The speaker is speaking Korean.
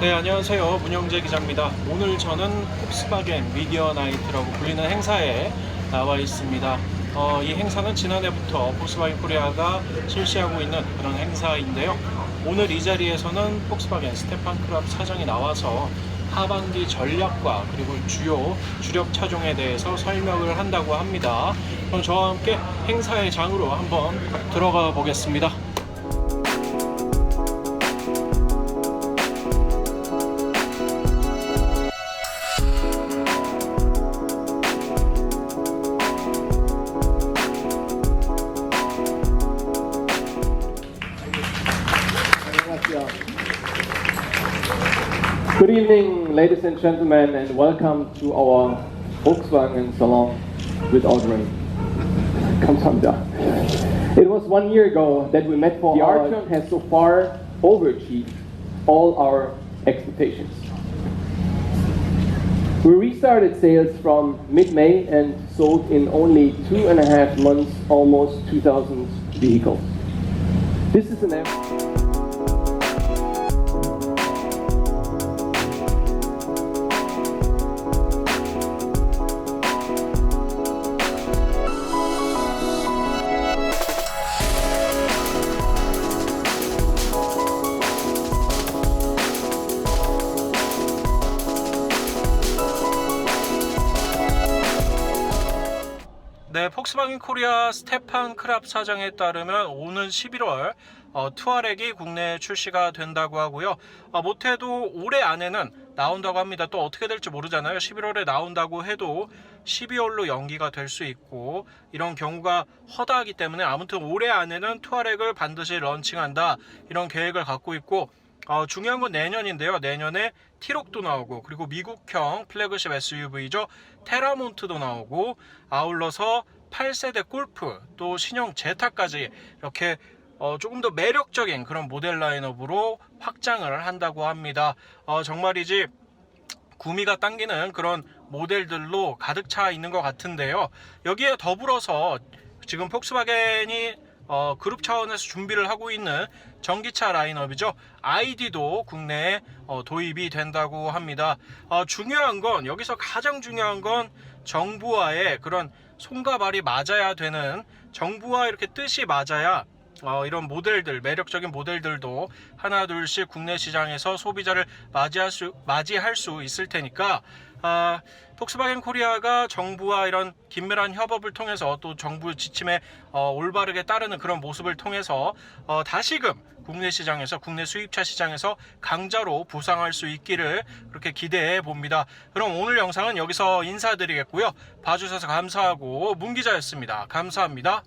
네, 안녕하세요. 문영재 기자입니다. 오늘 저는 폭스바겐 미디어 나이트라고 불리는 행사에 나와 있습니다. 어, 이 행사는 지난해부터 폭스바겐 코리아가 실시하고 있는 그런 행사인데요. 오늘 이 자리에서는 폭스바겐 스테판 크랍 사장이 나와서 하반기 전략과 그리고 주요 주력 차종에 대해서 설명을 한다고 합니다. 그럼 저와 함께 행사의 장으로 한번 들어가 보겠습니다. Good evening, ladies and gentlemen, and welcome to our Volkswagen Salon with Audrey. Come on down. It was one year ago that we met for the our... The has so far overachieved all our expectations. We restarted sales from mid-May and sold in only two and a half months almost 2,000 vehicles. This is an effort. 네, 폭스바겐 코리아 스테판 크랍 사장에 따르면 오는 11월 어, 투아렉이 국내에 출시가 된다고 하고요. 어, 못해도 올해 안에는 나온다고 합니다. 또 어떻게 될지 모르잖아요. 11월에 나온다고 해도 12월로 연기가 될 수 있고 이런 경우가 허다하기 때문에 아무튼 올해 안에는 투아렉을 반드시 런칭한다 이런 계획을 갖고 있고 어, 중요한 건 내년인데요. 내년에 티록도 나오고 그리고 미국형 플래그십 SUV죠. 테라몬트도 나오고 아울러서 8세대 골프 또 신형 제타까지 이렇게 어, 조금 더 매력적인 그런 모델 라인업으로 확장을 한다고 합니다. 어, 정말이지 구미가 당기는 그런 모델들로 가득 차 있는 것 같은데요. 여기에 더불어서 지금 폭스바겐이 어, 그룹 차원에서 준비를 하고 있는 전기차 라인업이죠. 아이디도 국내에 어, 도입이 된다고 합니다. 어, 중요한 건 여기서 가장 중요한 건 정부와의 그런 손과 발이 맞아야 되는 정부와 이렇게 뜻이 맞아야 어, 이런 모델들 매력적인 모델들도 하나 둘씩 국내 시장에서 소비자를 맞이할 수 맞이할 수 있을 테니까 아, 폭스바겐 코리아가 정부와 이런 긴밀한 협업을 통해서 또 정부 지침에 어, 올바르게 따르는 그런 모습을 통해서 어, 다시금 국내 시장에서 국내 수입차 시장에서 강자로 부상할 수 있기를 그렇게 기대해 봅니다. 그럼 오늘 영상은 여기서 인사드리겠고요. 봐주셔서 감사하고 문 기자였습니다. 감사합니다.